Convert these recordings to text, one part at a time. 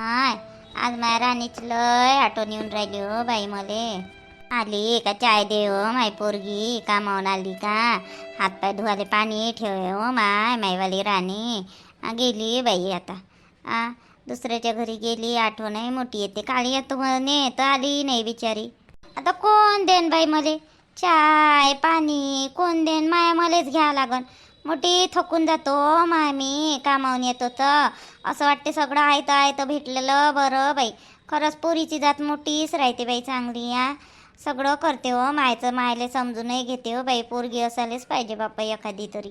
हाय आज माय राणीच लय आठवण येऊन राहिली हो बाई मले. आली का चाय दे हो माय पोरगी कामावून आली का? हातपाय धुवाले पाणी ठेव हो माय मायवाली राणी. गेली बाई आता. आ दुसऱ्याच्या घरी गेली आठवण मोठी येते. काळी येतो म्हणे तर आली नाही बिचारी. आता कोण देन बाई मले? चाय पाणी कोण देन? माया मलेच घ्या लागन. मोठी थकून जातो मामी कामावून येतो तर. असं वाटते सगळं आहे तर आहे तर भेटलेलं बरं बाई. खरंच पोरीची जात मोठीच राहते बाई चांगली या सगळं करते हो मायचं मायले समजूनही घेते हो बाई. पोरगी असायलाच पाहिजे बाप्पा एखादी तरी.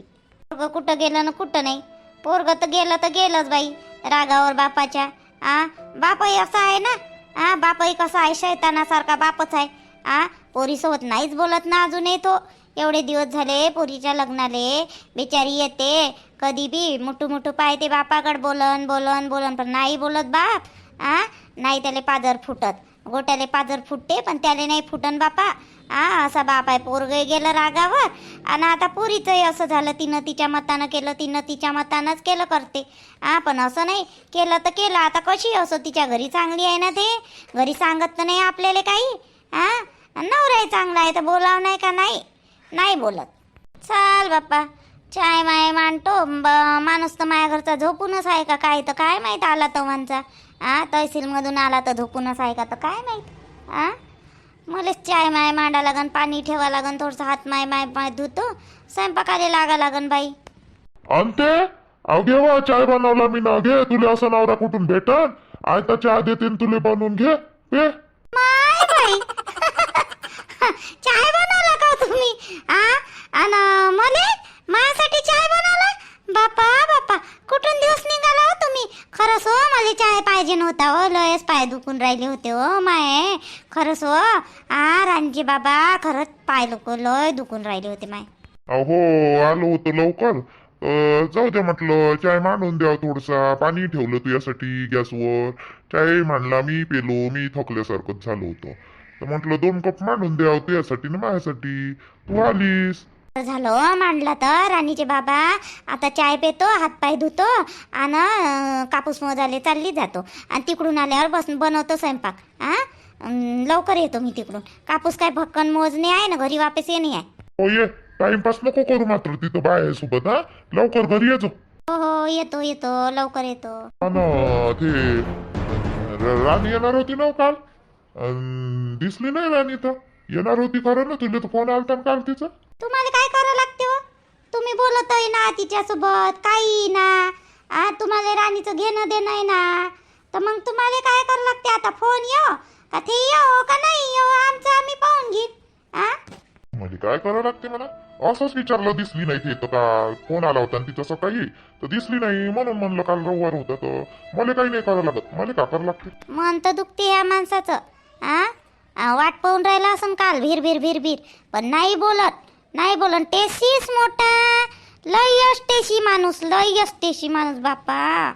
पोरगं कुठं गेलं ना कुठं नाही. पोरगं तर गेलं तर गेलंच बाई रागावर बापाच्या. आ बापही असा आहे ना? आ बापही कसा आहे? शैतानासारखा बापच आहे. आ पोरीसोबत नाहीच बोलत ना अजूनही तो. एवढे दिवस झाले पोरीच्या लग्नाले. बिचारी येते. कधी बी मुठू मुठू पाहते बापाकडे बोलन बोलन बोलन पण नाही बोलत बाप. आ? नाही त्याले पाजर फुटत. गोट्याले पाजर फुटते पण त्याले नाही फुटन बापा. आ? असा बाप आहे पोरग गेलं रागावर. आणि आता पोरीचंही असं झालं तिनं तिच्या मतानं केलं तिनं तिच्या मतानंच केलं करते. आ? पण असं नाही. केलं तर केलं. आता कशी असं? तिच्या घरी चांगली आहे ना ते? घरी सांगत तर नाही आपल्याला काही. आ? नवरा चांगला आहे तर बोलाव नाही का नाही? नाही बोलत. चाल बाप्पा चाय माय मांडतो ब माणूस तर माझ्या घरचा झोपूनच आहे का? काय तर काय माहीत आला तवांचा आ तहसीलमधून आला तर झोपूनच आहे का तर काय माहीत? आ? मलाच चाय माय मांडा लागन पाणी ठेवा लागन थोडंसं हात माय माय माय धुतो स्वयंपाकाला लागा लागन बाई. अंते अहो घे वा चाय बनवला मी ना. घे तुला असा नवरा कुठून भेटन? आयता चहा देते तुले बनवून घे. पे माय बाई. चाय बनवला का तुम्ही? आ? मले? माझ्यासाठी चाय बनवला? बापा बापा कुठून दिवस निघाला हो तुम्ही? खरंच हो मला चाय पाहिजे नव्हता हो लयच पाय दुखून राहिले होते हो माय. खरंच हो आ रानजी बाबा खरंच पाय लोक लय दुखून राहिले होते माय. अहो आलो होतो लवकर. अं, जाऊ दे म्हटलं चाय मांडून द्या थोडसा पाणी ठेवलं तुझ्यासाठी गॅसवर. चाय मांडला मी पेलो मी थकल्यासारखंच झालो होतो. तर म्हटलं दोन कप मांडून द्या तुझ्यासाठी ना माझ्यासाठी. तू आलीस. झालं हो, मांडला तर राणीचे बाबा आता चाय पेतो हातपाय धुतो आणि कापूस मोजाले चालली जातो. आणि तिकडून आल्यावर बस बनवतो स्वयंपाक. आ? अं, लवकर येतो मी तिकडून. कापूस काय भक्कन मोजणे आहे ना घरी वापस येणे आहे. हो ये. टाइमपास नको करू मात्र तिथं बाय सोबत हा? लवकर घरी येतो हो हो येतो येतो लवकर येतो. हा ना ते र- राणी येणार होती ना हो काल? अन दिसली नाही राणी तर येणार होती खरं ना तुला तर फोन आलता ना काल तिचा. तुम्हाला काय करावं लागते हो? तुम्ही बोलतोय ना तिच्यासोबत काही ना. आ तुम्हाला राणीचं घेणं देणं आहे ना. तर मग तुम्हाला काय करावं लागते आता? फोन येऊ का ते येऊ का नाही येऊ आमचं आम्ही पाहून घेऊ. आ? म्हणजे काय करावं लागते मला? असंच विचारलं दिसली नाही ते तर का फोन आला होता आणि तिचा सकाळी. तर दिसली नाही म्हणून म्हणलं काल रविवार होता तर. मला काही नाही करावं लागत. मला का करावं लागते? मन तर दुखते या माणसाचं. वाट पाहून राहिला असं काल भीर भीर भीर भीर. पण नाही बोलत नाही बोलत. टेसीस मोठा लय टेशी माणूस लय टेशी माणूस बाप्पा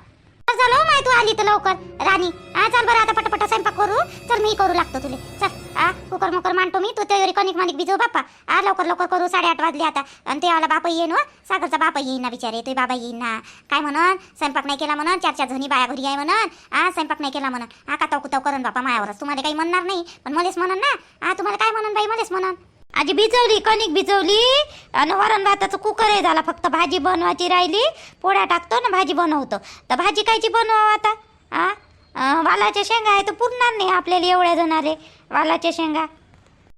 झालं हो माय तू आली तर लवकर. राणी हा चल बरं आता पटापट स्वयंपाक करू. चल मी करू लागतो तुले. चल आ कुकर मुकर मांडतो मी. तू ते कणिक मानिक भिजव बाप्पा. आ लवकर लवकर करू. साडेआठ वाजले आता. आणि ते आला बापा येईन हो. सागरचा बापा येईन ना बिचारे. ते बाबा येईन ना. काय म्हणन? स्वयंपाक नाही केला म्हणन? चार चार जणी बाया घरी आहे म्हणन? आ स्वयंपाक नाही केला म्हणन? आ तव कुताव करण बापा मायावरच. तुम्हाला काही म्हणणार नाही. पण मलेच म्हणन ना? आ तुम्हाला काय म्हणन बाई? मलेच म्हणन. आजी भिजवली कणिक भिजवली आणि वरण भाताचं कुकर आहे झाला फक्त भाजी बनवायची राहिली पोळ्या टाकतो ना भाजी बनवतो. तर भाजी कायची बनवावं आता? आ? वालाच्या शेंगा आहे तर पुरणार नाही आपल्याला एवढ्या जणाले. वालाच्या शेंगा.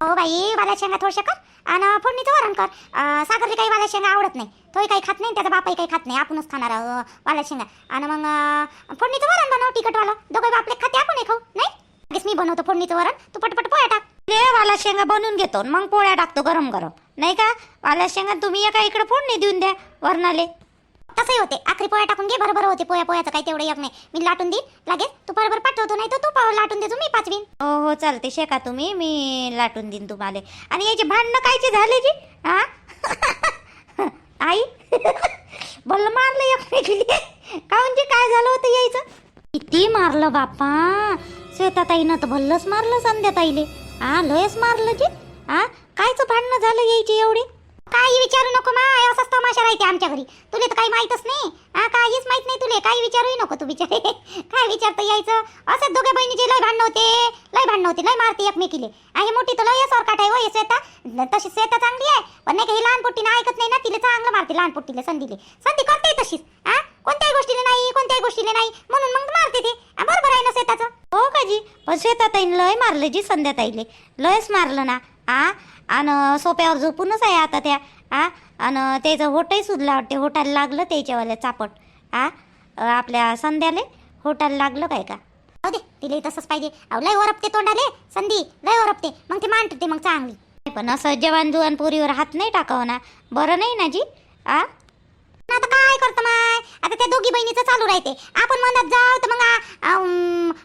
हो बाई वाला शेंगा थोडशा कर आणि फोडणीचं वरण कर. अं, काही वाला शेंगा आवडत नाही. तोही काही खात नाही त्याचा बापाही काही खात नाही. आपणच खाणार वाला शेंगा. आणि मग फोडणीचं वरण बनव तिखटवालं. दोघं बापले खाते आपणही खाऊ नाही? लगेच मी बनवतो फोडणीचं वरण. तू पटपट पोळ्या टाक. ले वाला शेंगा बनवून घेतो आणि मग पोळ्या टाकतो गरम गरम. नाही का? वाला शेंगा तुम्ही एका इकडे फोडणी देऊन द्या वरणाले. तसंही होते. आखरी पोळ्या टाकून घे. बरोबर होते. पोळ्या पोळ्याचं काही तेवढं एक नाही. मी लाटून देईन. लागेल? तू बरोबर पाठवतो नाही तर तू पाव लाटून देतो. मी पाचवीन. हो हो चालते. शेका तुम्ही. मी लाटून देईन तुम्हाला. आणि याची भांडणं कायची झाले जी? हा? आई? भल्ल मारलं एकमेकीला. काहून जी? काय झालं होतं यायचं? किती मारलं बापा श्वेताताईनं तर भल्लच मारलं संध्याताईले. हा लयच मारलं जी आ कायचं भांडणं झालं यायची एवढी? काही विचारू नको माय असाच तमाशा राहते आमच्या घरी. तुला तर काही माहीतच नाही. हा काहीच माहीत नाही तुले. काही विचारूही नको तू विचार काय विचारता यायचं? असंच दोघे बहिणीचे लय भांडण होते लय भांडण होते लय मारते एकमेकीले. आणि मोठी तर लय सरकाट आहे हो हे श्वेता. तशी श्वेता चांगली आहे. पण नाही का ही लहान पोट्टीने ऐकत नाही ना तिला. चांगलं मारते लहान पोट्टीला संधीले. संधी करते तशीच. हा कोणत्याही गोष्टीला नाही कोणत्याही गोष्टीला नाही. म्हणून मग मारते ते. बरोबर आहे ना शेताचं हो का जी पण श्वेताताईने लय मारले जी संध्याताईले. लयच मारलं ना. आ आणि सोप्यावर झोपूनच आहे आता त्या. आ आणि त्याचं होटही सुधला वाटते. होटाला लागलं त्याच्यावाल्या चापट. आ अ, आपल्या संध्याले होटाला लागलं काय का? हो दे तिला तसंच पाहिजे. अहो लय ओरपते तोंडाले संधी. लय ओरपते. मग ते मांडते मग चांगली. पण असं जवान जुवान पोरीवर हात नाही टाकावं ना. बरं नाही ना जी? आ? आता काय करतो माय? आता त्या दोघी बहिणीचं चालू राहते. आपण म्हणत जाऊ तर मग आ-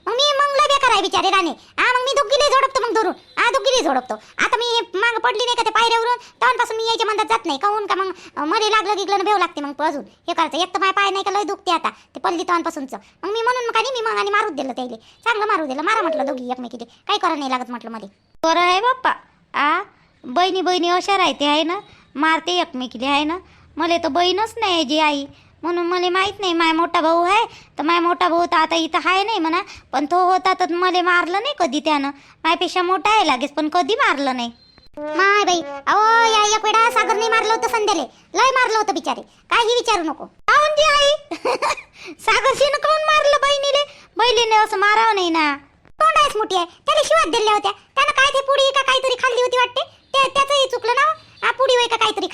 मग मी मग लय बेकार आहे बिचारे राणे. हा मग मी दोघीले झोडपतो मग धरून. हा दोघीले झोडपतो. आता मी माग पडली नाही का त्या पायऱ्यावरून? तेव्हापासून मी यायच्या म्हणत जात नाही. काहून का मग अं, मध्ये लागलं गिगलं भेव लागते मग अजून. हे करायचं एक तर माय पाय नाही का लय दुखते आता. ते पडली तेव्हापासूनच. मग मी म्हणून का नाही मी मग आणि मारूच दिलं त्याले चांगलं मारू दिलं. मारा म्हटलं दोघी एकमेकीले. काही करा नाही लागत म्हटलं मध्ये बरं आहे बाप्पा. आ बहिणी बहिणी अशा राहते आहे ना? मारते एकमेकीले आहे ना? मला तर बहीणच नाही जी आई. म्हणून मला माहीत नाही माय मोठा भाऊ आहे तर माय मोठा भाऊ तर आता इथं आहे नाही म्हणा. पण तो होता तर मला मारलं नाही कधी त्यानं. मायपेक्षा मोठा आहे लागेच पण कधी मारलं नाही. माय बाई अहो या एक वेळा सागरने मारलं होतं संध्याले. लय मारलं होतं बिचारे. काही विचारू नको. काहून जी आई? सागरशीनं काहून मारलं बहिणीले? बहिणीने असं मारावं नाही ना. तोंड आहेच मोठी आहे. त्याला शिवात दिल्या होत्या. त्यानं काय ते पुडी का काहीतरी खाल्ली होती वाटते? ते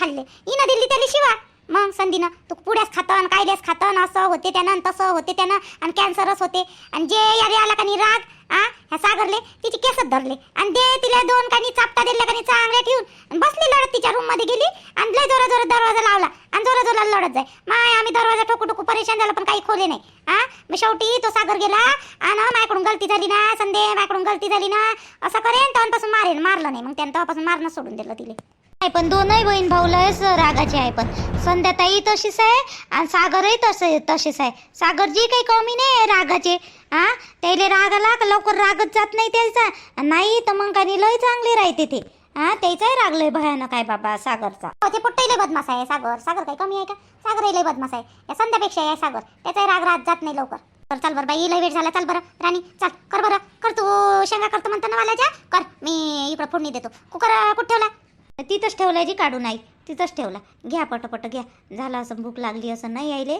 खाल्ले. हिनं दिली त्याला शिवा. मग संधीनं तू पुड्यास खातन कायल्यास खातन असं होते त्यानं आणि तसं होते त्यानं आणि कॅन्सरच होते. आणि जे यारे आला का नाही राग आ ह्या सागरले तिची केसच धरले. आणि दे तिला दोन कानी चापटा दिल्या कानी चांगल्या ठेवून आणि बसली लढत तिच्या रूममध्ये गेली आणि लय जोरा जोरात दरवाजा लावला. आणि जोरा जोरात लढत जाय. माय आम्ही दरवाजा ठोकू टोकू परेशान झालं पण काही खोले नाही. आ मग शेवटी तो सागर गेला आणि माझ्याकडून गलती झाली ना संदे माझ्याकडून गलती झाली ना असं करेन तेव्हापासून मारेन. मारलं नाही मग त्यानं तेव्हापासून मारणं सोडून दिलं तिला. नाही पण दोनही बहीण भाऊ लयच रागाचे आहे पण. संध्याताई तशीच आहे आणि सागरही तसे तसेच आहे. सागरजी काही कमी नाही आहे रागाचे. हा त्याला राग आला का लवकर रागच जात नाही त्याचा. नाही तर मग काही लय चांगले राहते ते. हा त्याचाही राग लय भयानक आहे बाबा सागरचा. ते पोट्टही लय बदमाश आहे सागर. सागर काही कमी आहे का? सागरही लय बदमाश आहे. या संध्यापेक्षा आहे सागर. त्याचाही राग राहत जात नाही लवकर. तर चाल बरं बाई लय वेळ झाला. चाल बरं. राणी चाल. कर बरं. कर तू. शेंगा करतो म्हणतो ना वाल्याच्या कर. मी इकडं फोडणी देतो. कुकर कुठं ठेवला? तिथंच ठेवलाय जी काढून आई. तिथंच ठेवला. घ्या पटपट घ्या. झालं असं भूक लागली असं नाही यायले.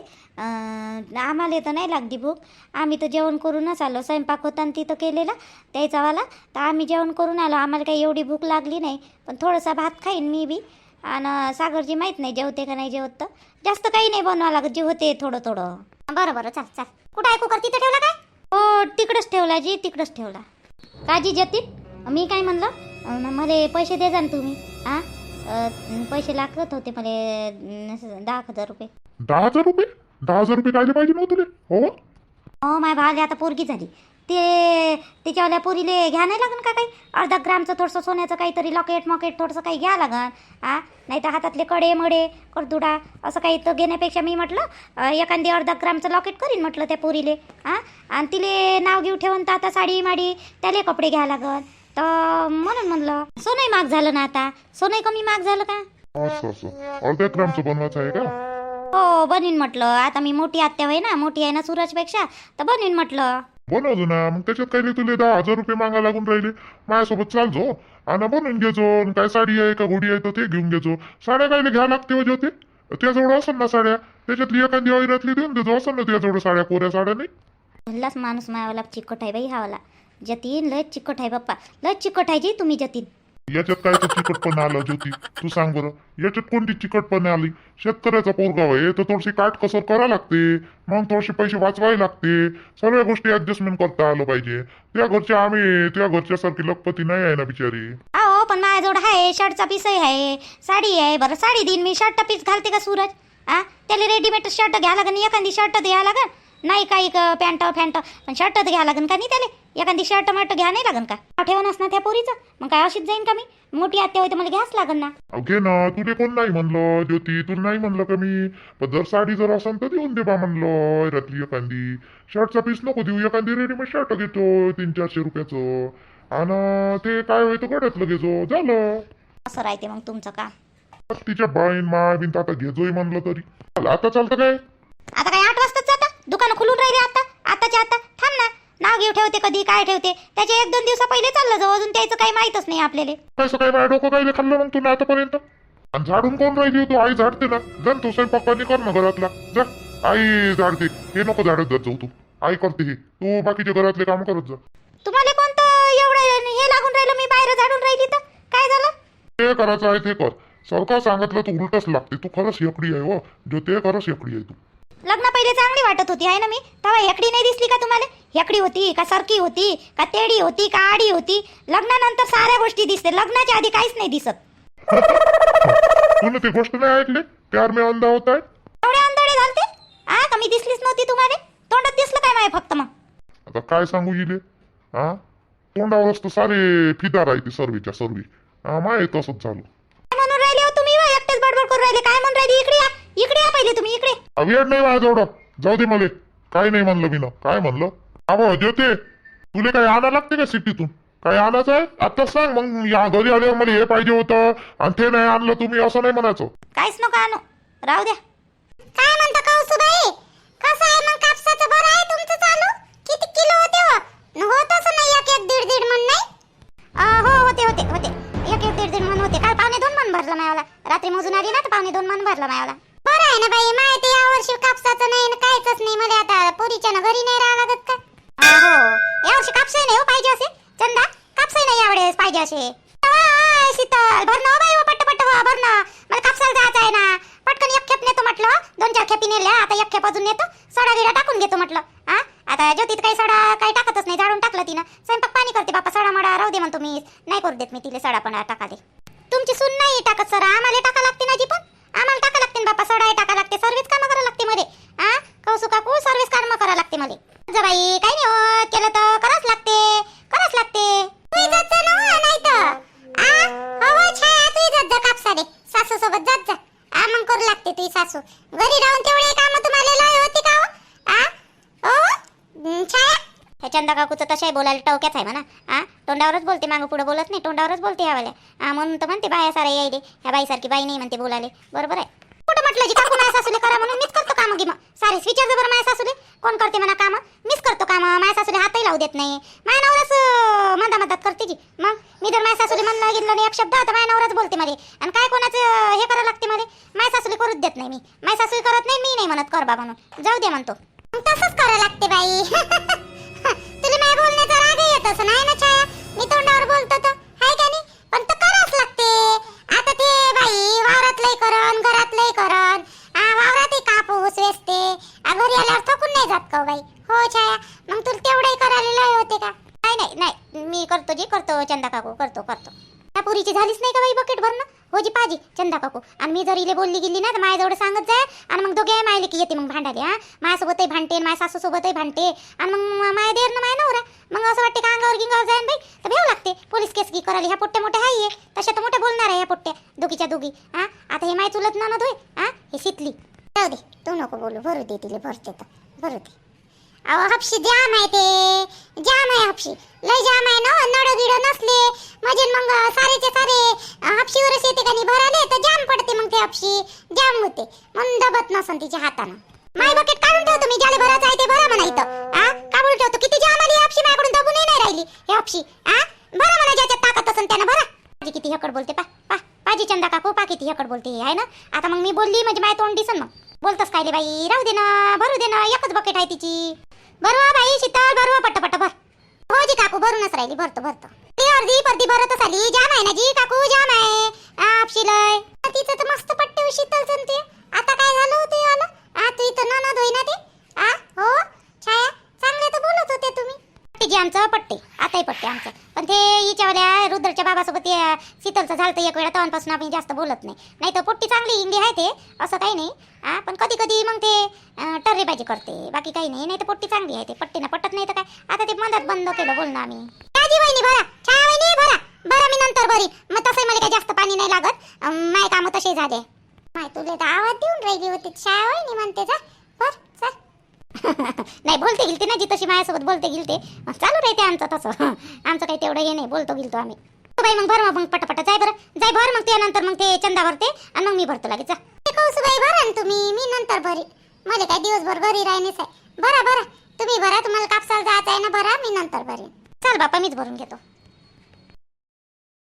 आम्हाला तर नाही लागली भूक. आम्ही तर जेवण करूनच आलो. स्वयंपाक होता आणि तिथं केलेला त्याचावाला तर आम्ही जेवण करून आलो. आम्हाला काही एवढी भूक लागली नाही. पण थोडासा भात खाईन मी बी. आणि सागरजी माहीत नाही जेवते का नाही जेवत तर. जास्त काही नाही बनवा लागत. जे होते थोडं थोडं. बरं बरं. चाल चाल. कुठं आहे कुकर? तिथं ठेवला काय? हो तिकडंच ठेवला जी. तिकडंच ठेवला. काजी जतीन मी काय म्हणलं? अं, मला पैसे जा ना तुम्ही. आ? अं, पैसे लागत होते मला अं, दहा हजार रुपये. दहा हजार रुपये? दहा हजार रुपये कायले पाहिजे नव्हतं तुले हो? हो माय भावाले आता पोरगी झाली. ते तिच्यावाल्या पोरीले घ्या नाही लागन का काही? अर्धा ग्रामचं थोडंसं सोन्याचं काहीतरी लॉकेट मॉकेट थोडंसं काही घ्या लागन. आ? नाही तर हातातले कडे मडे करदुडा असं काही तर घेण्यापेक्षा मी म्हटलं अं, एखादी अर्धा ग्रामचं लॉकेट करीन म्हटलं त्या पोरीले. आ? आणि तिले नाव घेऊ ठेवून तर आता साडी माडी त्याले कपडे घ्या लागन. तर म्हणून म्हणलं सोनंही महाग झालं ना आता? सोनंही कमी महाग झालं का? असं असं. अर्ध्या ग्रामचं बनवायचं आहे का? हो बनीन म्हटलं. आता मी मोठी आत्या होय ना मोठी आहे ना सूरजपेक्षा तर बनीन म्हटलं. बनवतो ना मग त्याच्यात काही तुले दहा हजार रुपये मागा लागून राहिले. माझ्यासोबत चालजो आणि बनवून घेजो. आणि काय साडी आहे का घोडी आहे तर ते घेऊन घेजो. साड्या कायले घ्या लागते हो ते त्याजवळ असेल ना साड्या. त्याच्यातली एखादी वैरातली देऊन देजो. असेल ना त्याजवळ साड्या कोऱ्या साड्या नाही? माणूस मायावाला चिकट आहे बाई हावाला. जतीन लय चिकट आहे बाप्पा. लय चिकट आहे जी तुम्ही जतीन. याच्यात काय तर चिकटपणा आलं ज्योती? तू सांग बरं. याच्यात कोणती चिकटपणा आली? शेतकऱ्याचा पोरगाव आहे तर थोडीशी काट कसर करा लागते. मग थोडेसे पैसे वाचवावे लागते. सगळ्या गोष्टी ऍडजस्टमेंट करता आलं पाहिजे. त्या घरच्या आम्ही त्या घरच्यासारखी लखपती नाही आहे ना बिचारी. अहो पण माझ्याजवळ आहे शर्टचा पीसही आहे. साडी आहे बरं. साडी देईन मी. शर्ट पीस घालते का सूरज? आ? त्याला रेडीमेड शर्ट घ्या लागन एखादी शर्ट द्या लागन. नाही काही क- पॅन्ट फॅन्ट पण शर्ट घ्या लागन का नाही त्याला? एखादी शर्ट मर्ट घ्या नाही लागन का? ठेवणच ना त्या पोरीचं? मग काय अशीच जाईन का मी? मोठी आत्या होते मला घ्याच लागन ना. घे ना तुले कोण नाही म्हणलं? ज्योती तुला नाही म्हणलं का मी? पण जर साडी जर असेल तर देऊन दे बा म्हणलं रात्री एखादी. शर्टचा पीस नको देऊ एखादी रेडीमेड शर्ट घेतो तीन चारशे रुपयाचं. आणि ते काय होईल तर गड्यातलं घेतो झालं. असं राहते मग तुमचं काम. तिच्या बाईन माय बिन आता घेजोय म्हणलं तरी. आता चालतं काय? आता काय आठ वाजताच जाता दुकानं खुलून राहिले आता. आताच्या आता. थांब ना. नाव घेऊ ठेवते कधी काय ठेवते. त्याच्या एक दोन दिवसा पहिले चाललं जाऊ. अजून त्याचं काही माहीतच नाही आपल्याला. कसं काय डोकं काय खाल्लं मग तू आतापर्यंत? आणि झाडून कोण राहिली तू? आई झाडते ना जा ना तू स्वयंपाक पाणी कर ना घरातला. जा. आई झाडते हे नको झाडत जात जाऊ तू. आई करते हे. तू बाकीचे घरातले काम करत जा. तुम्हाला कोणतं एवढं हे लागून राहिलं मी बाहेर झाडून राहिली तर? काय झालं? ते करायचं आहे ते कर. सरकार सांगितलं तू उलटच लागते. तू खरंच शेकडी आहे हो. जो ते खरंच शेकडी आहे तू. लग्न पहिले चांगली वाटत होती आहे ना मी? तेव्हा हेकडी नाही दिसली का तुम्हाला? हेकडी होती का सरकी होती का तेडी होती का आडी होती? लग्नानंतर साऱ्या गोष्टी दिसते लग्नाच्या आधी काहीच नाही दिसत. तुला ती गोष्ट नाही ऐकली? प्यार में अंधा होता है एवढे अंधळे झालते? आ का मी दिसलीच नव्हती तुम्हाला? तोंडात दिसलं काय माय फक्त मग? आता काय सांगू इले? हा तोंडावरच तर सारे फिदा राहते सर्वीच्या सर्वी. हा माय तसंच झालं. काय म्हणून राहिले हो तुम्ही? वा? एकटेच बडबड करून राहिले. काय म्हणून राहिले? इकडे या. इकडे या पहिले तुम्ही इकडे. वेळ नाही माझ्याजवळ जाऊ दे मले. काय नाही म्हणलं मी ना काय म्हणलं? अहो ज्योते तुला काय आणा लागते का सिटीतून? काय आणायचं आहे? आताच सांग मग या घरी आल्यावर मला हे पाहिजे होतं. आणि ते नाही आणलं तुम्ही असं नाही म्हणायचं. काहीच नको आणू. राहू द्या. काय म्हणता कौसुबाई? कसं आहे मग कापसाचं? बरं आहे तुमचं चालू? किती किलो होते हो? नाही एक एक दीड दीड मन नाही? आ, हो होते होते होते. एक एक दीड दीड मन होते. काल पावणे दोन मन भरलं मायाला रात्री मोजून आली ना तर पावणे दोन मन भरलं मायाला आहे ना बाई? माहिती या वर्षी कापसाचं नाही ना कायच नाही. मध्ये आता पोरीच्या ना घरी नाही राहा लागत का? आ, हो यावर्षी कापसाही नाही हो पाहिजे असे? चंदा कापसाही नाही यावेळेस पाहिजे असे. शीतल भरणं हो बाई हो, पट्ट पट्ट हो, व्हा भरणं. मला कापसाला जायचं आहे ना. पटकन एक खेप नेतो म्हटलं. दोन चार खेपी नेल्या आता एक खेप अजून नेतो. सडा गिडा टाकून घेतो म्हटलं. हा आता ज्योतीत काही सडा काही टाकतच नाही. झाडून टाकलं तिनं. स्वयंपाक पाणी करते बापा. सडा मडा राहू दे म्हणतो मी नाही करू देत मी तिला सडा पण टाकाले तुमची सून नाही टाकत सर. आम्हाला टाका लागते ना जी पण आम्हाला टाका लागते बापा सडा टाका लागते सर्विस कामं करा लागते मध्ये. हा कौसू काकू सर्विस कामं करा लागते मला जा बाई काही नाही होत केलं तर करावंच लागते करावंच लागते. तू जात जा ना नाही तर. आ? हो, हो छाया तू जात जा कापसाडे सासू सोबत जात जा. आ मग करू लागते तुझी सासू. घरी राहून तेवढे काम तुम्हाला लय होती का हो? आ? हो? ओ छाया. हे चंदा काकूचं तशाही बोलायला टवक्याच आहे म्हणा. आ? तोंडावरच बोलते मागं पुढं बोलत नाही तोंडावरच बोलते ह्यावाल्या आ म्हणून तर म्हणते बाया सारा यायले ह्या बाईसारखी बाई नाही म्हणते बोलाले बरोबर आहे. कुठं म्हटलं जी काकू माझ्या सासूले करा म्हणून मीच करतो कामं गिम. सारे विचारतो बरं माझ्या सासूले. कोण करते म्हणा कामं? मीच करतो कामं. माझ्या सासूले हातही लावू देत नाही. माझ्या नवराच मंदा मधात करते जी मग? मी जर माझ्या सासूले म्हणलं गेलं नाही एक शब्द आता माझ्या नवराच बोलते मध्ये. आणि काय कोणाचं हे करावं लागते मध्ये? माझ्या सासूले करूच देत नाही मी. माझ्या सासूले करत नाही मी नाही म्हणत कर बा म्हणून. जाऊ दे म्हणतो. तसंच करावं लागते बाई. इले बोलली गेली ना तर माझ्याजवळ सांगत जाय. आणि मग दोघे मायले की येते मग भांडाले हा? माझ्यासोबतही भांडते माझ्या सासूसोबतही भांडते. आणि मग माया देर ना माय नवरा. मग असं वाटते का अंगावर गिंगावर जाईन बाई? तर भेव लागते. पोलीस केस की करायला. ह्या पोट्ट्या मोठ्या आहे तशा तर मोठ्या बोलणार आहे ह्या पोट्ट्या दोघीच्या दोघी हा? आता हे माय चुलत ना होय हा? हे शितली. जाऊ दे. तू नको बोलू. भरू दे तिले. भरते तर. भरू दे. अहो हपशी जाम आहे ते. जाम आहे हपशी. लय जाम आहे ना नड गिड नसले. म्हणजे मग सारेचे सारे अं, हपशीवरच येते का नाही? भराले तर जाम पडते मग ते हपशी. जाम होते. म्हणून दबत नसन तिच्या हातानं. माय बकेट काढून ठेवतो मी ज्याला भरायचं आहे ते भरा म्हणा इथं. आ? काढून ठेवतो. किती जाम आली हपशी माझ्याकडून दबून नाही राहिली. हे हपशी आ? भरा म्हणा ज्याच्यात ताकद असन त्यानं भरा. पाजी किती हकड बोलते पा पा. पाजी चंदा काकू पा किती हकड बोलते आहे ना? आता मग मी बोलली म्हणजे माय तोंड दिसन मग बोलतस काय बाई? राहू दे ना भरू दे ना एकच बकेट आहे तिची. बरवा बाई शीतल बरवा पट पट भर. हो जी काकू भरूनच राहिली भरतो भरतो. ती अर्धी परदी भरतच आली. जाम आहे ना जी काकू जाम आहे. आपशिलय तिचं तर मस्त पट्टे शीतल ते आता काय झालं होते आलं आ तू इथं ननद होई ना ते. आ हो छाया चांगले तर बोलत होते तुम्ही. पट्टे जी आमचं पट्टे. आताही पट्टे आमचं. पण ते हिच्यावाल्या रुद्रच्या बाबासोबत शीतलचं झालं तर एक वेळा तेव्हापासून आम्ही जास्त बोलत नाही. नाही तर पोट्टी चांगली हिंदी आहे ते असं काही नाही. हा पण कधी कधी मग ते टर्रेबाजी करते बाकी काही नाही. नाही तर पोट्टी चांगली आहे ते पट्टीनं पटत नाही तर काय? आता ते मधात बंद केलं बोलणं आम्ही. भरा. भरा. भरा मी नंतर भरी मग तसंही मला काही जास्त पाणी नाही लागत. माय कामं तसे झाले. माय तुला तर आवाज देऊन राहिली होती. छाया म्हणते जा चल नाही बोलते गेलते ना जी तशी माझ्यासोबत बोलते गेलते. चालू राहते आमचं तसं. आमचं काही तेवढं हे नाही बोलतो गेलतो आम्ही. बाई मग भर मग पटापट. जाय बरं. जाय भर मग त्यानंतर मग ते चंदा भरते आणि मग मी भरतो लागेल जा. कौसुबाई भरा ना तुम्ही. मी नंतर भरी. मला काय दिवसभर घरी राहणेच आहे. भरा भरा. तुम्ही भरा तुम्हाला कापसाला जायचं आहे ना भरा मी नंतर भरेन. चल बापा मीच भरून घेतो.